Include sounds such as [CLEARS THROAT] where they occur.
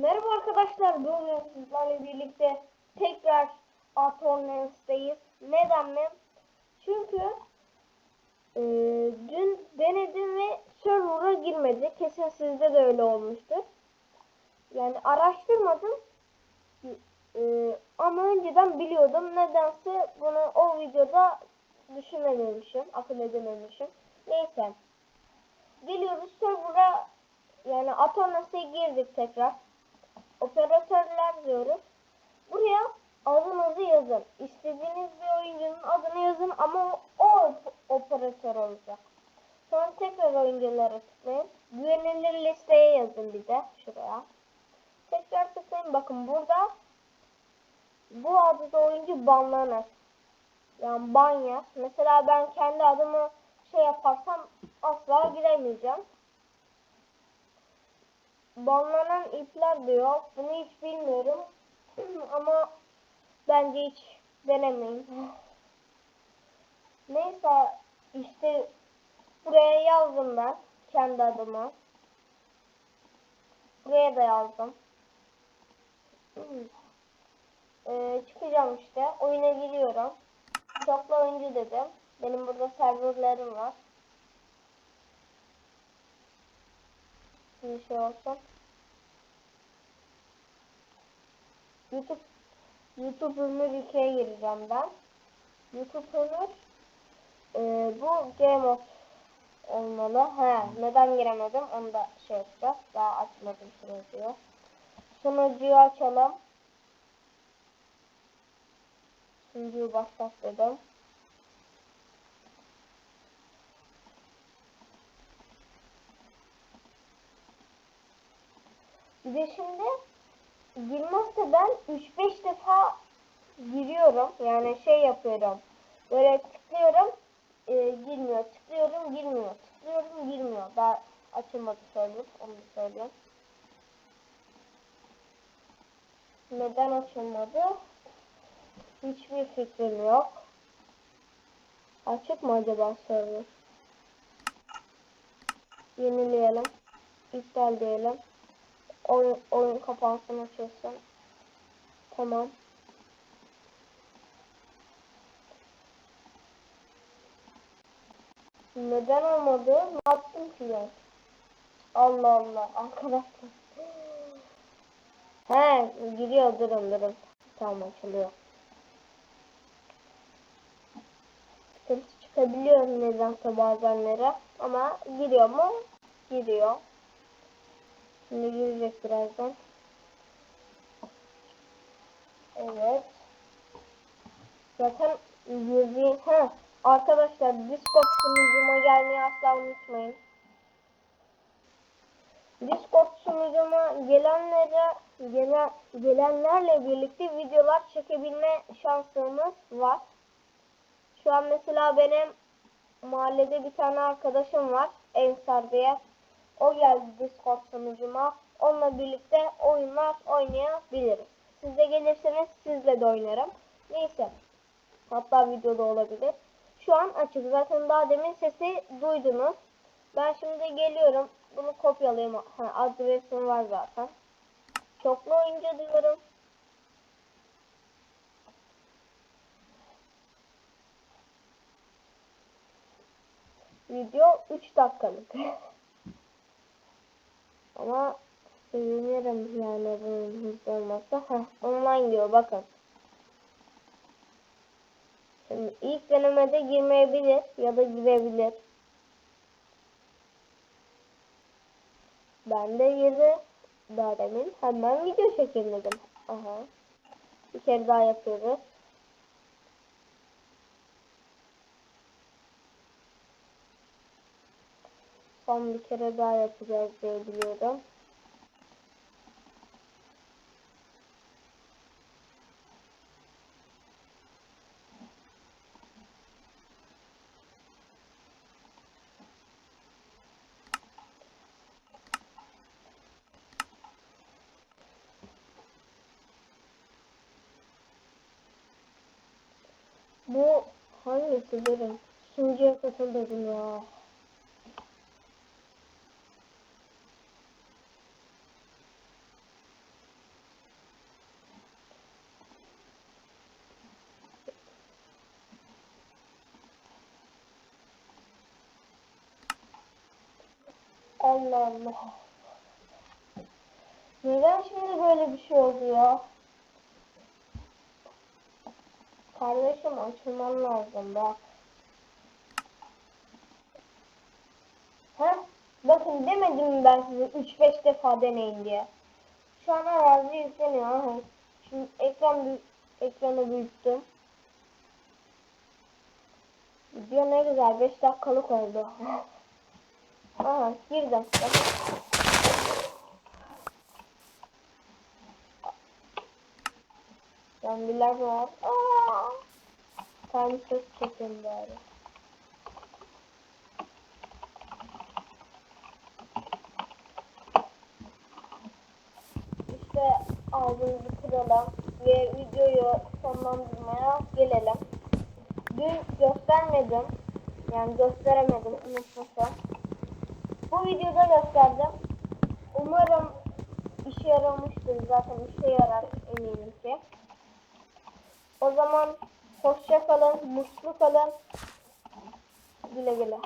Merhaba arkadaşlar, bugün sizlerle birlikte tekrar Atornens'teyiz. Neden mi? Çünkü e, dün denedim ve server'a girmedi. Kesin sizde de öyle olmuştur. Yani araştırmadım. E, ama önceden biliyordum. Nedense bunu o videoda düşünememişim, akıl edememişim. Neyse. Geliyoruz server'a yani Atornas'a girdik tekrar. Operatörler diyoruz. Buraya adınızı yazın. İstediğiniz bir oyuncunun adını yazın ama o, operatör olacak. Sonra tekrar oyunculara tıklayın. Güvenilir listeye yazın bir de şuraya. Tekrar tıklayın. Bakın burada bu adı oyuncu banlanır. Yani ban yaz. Mesela ben kendi adımı şey yaparsam asla giremeyeceğim banlanan ipler diyor. Bunu hiç bilmiyorum. [CLEARS THROAT] Ama bence hiç denemeyin. [SIGHS] Neyse işte buraya yazdım ben kendi adımı. Buraya da yazdım. [CLEARS THROAT] Ee, çıkacağım işte. Oyuna giriyorum. Çoklu oyuncu dedim. Benim burada serverlerim var. Bir şey olsun. YouTube YouTube Ömür 2'ye gireceğim ben. YouTube Ömür e, bu Game of olmalı. He, neden giremedim onu da şey yapacağız. Daha açmadım sunucuyu. Sunucuyu açalım. Sunucuyu başlat dedim. Bir de şimdi girmezse ben 3-5 defa giriyorum. Yani şey yapıyorum. Böyle tıklıyorum. E, girmiyor. Tıklıyorum girmiyor. Tıklıyorum girmiyor. Daha açılmadı söyleyeyim. Onu da söyleyeyim. Neden açılmadı? Hiçbir fikrim yok. Açık mı acaba server? Yenileyelim. İptal diyelim. Oyun, oyun kapansın açılsın. Tamam. Neden olmadı? Ne yaptım ki ben? Allah Allah [LAUGHS] arkadaşlar. He giriyor durun durun. Tamam açılıyor. Sıkıntı çıkabiliyor nedense bazenlere. Ama giriyor mu? Giriyor. Şimdi girecek birazdan. Evet. Zaten girdiğin... Ha, arkadaşlar Discord sunucuma gelmeyi asla unutmayın. Discord sunucuma gelenlere gelen, gelenlerle birlikte videolar çekebilme şansımız var. Şu an mesela benim mahallede bir tane arkadaşım var. Ensar diye. O geldi Discord sunucuma. Onunla birlikte oyunlar oynayabiliriz. Siz de gelirseniz sizle de oynarım. Neyse. Hatta videoda olabilir. Şu an açık. Zaten daha demin sesi duydunuz. Ben şimdi geliyorum. Bunu kopyalayayım. Ha, adresim var zaten. Çoklu oyuncu diyorum. Video 3 dakikalık. [LAUGHS] Ama sevinirim yani bunun hızlı olmazsa. Heh, online diyor bakın. Şimdi ilk denemede girmeyebilir ya da girebilir. Ben de girdi. Daha demin hemen video çekeyim. Aha. Bir kere daha yapıyoruz. Son bir kere daha yapacağız diye biliyorum. Bu hangisi derim? Sunucuya katıl dedim ya. Allah Allah. Neden şimdi böyle bir şey oldu ya? Kardeşim açılman lazım bak. Ha? Bakın demedim mi ben size 3-5 defa deneyin diye. Şu an arazi yükleniyor. Aha. Şimdi ekran ekranı büyüttüm. Video ne güzel 5 dakikalık oldu. [LAUGHS] Aha 1 dakika. Zombiler var. Aa! Tam ses çekin bari. İşte ağzımızı kıralım ve videoyu sonlandırmaya gelelim. Dün göstermedim. Yani gösteremedim unutmuşum. Bu videoda gösterdim. Umarım işe yaramıştır. Zaten işe yarar eminim ki. O zaman hoşça kalın, mutlu kalın. Güle güle.